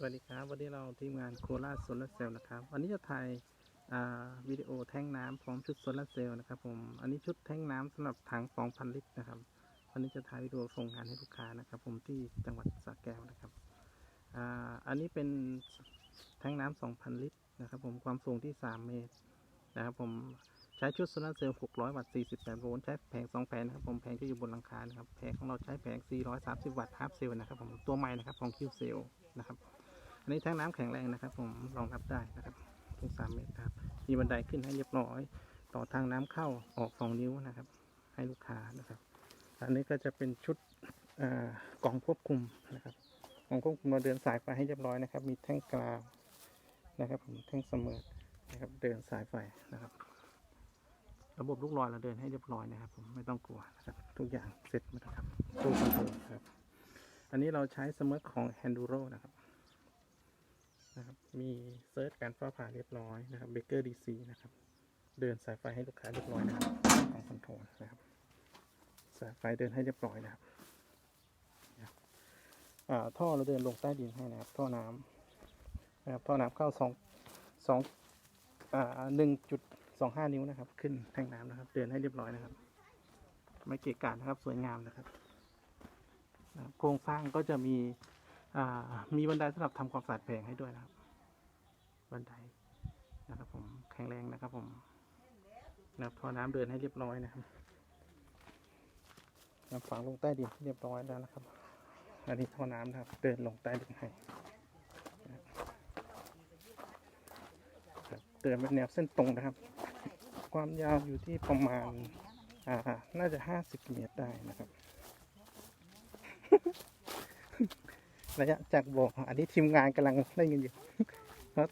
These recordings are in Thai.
สวัสดีครับ วันนี้เราทีมงานโคราชโซลาร์เซลล์นะครับ วันนี้จะถ่ายาวิดีโอแท่งน้ำพร้อมชุดโซลาร์เซลล์นะครับผม อันนี้ชุดแท่งน้ำสำหรับถัง 2,000 ลิตรนะครับ วันนี้จะถ่ายวิดีโอส่งงานให้ลูกค้านะครับผมที่จังหวัดสระแก้วนะครับออันนี้เป็นแท่งน้ำ2,000 ลิตรนะครับผมความสูงที่ 3 เมตรนะครับผมใช้ชุดโซลาร์เซลล์ 600 วัตต์ 48 โวลต์ ใช้แผง 2 แผงนะครับผม แผงที่อยู่บนหลังคานะครับ แผงของเราใช้แผง 430 วัตต์ฮาร์ฟเซลล์นะครับผม ตัวใหม่นะครับของคิวเซลนะครับ อันนี้แท้งน้ำแข็งแรงนะครับ ผมรองรับได้นะครับทุกสามเมตรครับ มีบันไดขึ้นให้เรียบร้อย ต่อทางน้ำเข้าออกสองนิ้วนะครับ ให้ลูกค้านะครับ อันนี้ก็จะเป็นชุดกล่องควบคุมนะครับกล่องควบคุมเราเดินสายไฟให้เรียบร้อยนะครับ มีแท่งกราวนะครับผมแท่งเสมอนะครับเดินสายไฟนะครับ ระบบลูกลอยเราเดินให้เรียบร้อยนะครับ ผมไม่ต้องกลัวนะครับ ทุกอย่างเสร็จหมดนะครับตู้คอนโทรลครับ อันนี้เราใช้สมอของ Handuro นะครับ นะครับ มีเซิร์ชการฟ้าผ่าเรียบร้อยนะครับเบเกอร์ดีซีนะครับ เดินสายไฟให้ลูกค้าเรียบร้อยนะครับของคอนโทรลนะครับสายไฟเดินให้เรียบร้อยนะครับท่อเราเดินลงใต้ดินให้นะครับท่อน้ำนะครับท่อน้ำเข้าสองสองหนึ่งจุดสองห้านิ้วนะครับ ขึ้นแทงน้ำนะครับ เดินให้เรียบร้อยนะครับ ไม่เกะกะนะครับ สวยงามนะครับโครงสร้างก็จะมีมีบันไดสำหรับทำความสะอาดแผงให้ด้วยนะครับ บันไดนะครับผมแข็งแรงนะครับผมนะครับท่อน้ำเดินให้เรียบร้อยนะครับนะครับฝังลงใต้ดินเรียบร้อยแล้วนะครับอันนี้ท่อน้ำนะครับ เดินลงใต้ดินให้นะครับเดินเป็นแนวเส้นตรงนะครับ ความยาวอยู่ที่ประมาณอ่าน่าจะห้าสิบเมตรได้นะครับ ระยะจากบ่ออันนี้ทีมงานกำลังเล่นกันอยู่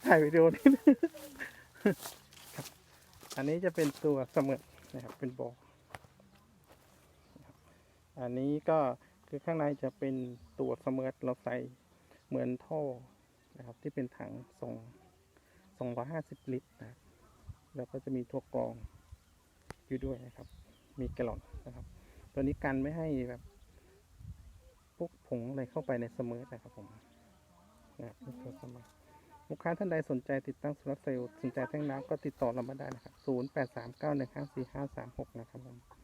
ถ่ายวิดีโอนี่ครับ อันนี้จะเป็นตัวเสมือนนะครับ เป็นบอนะครับอันนี้ก็คือข้างในจะเป็นตัวเสมือนเราใส่เหมือนท่อนะครับ ที่เป็นถังส่งสองร้อยห้าสิบลิตรนะครับแล้วก็จะมีตัวกรองอยู่ด้วยนะครับ มีแกลลอนนะครับ ตัวนี้กันไม่ให้แบบพวกผงอะไรเข้าไปในเสมอนะครับผมนะครับนี่คือเสมอ ลูกค้าท่านใดสนใจติดตั้งโซลาร์เซลล์สนใจแท่งน้ำก็ติดต่อเรามาได้นะครับ 0839154536 นะครับผม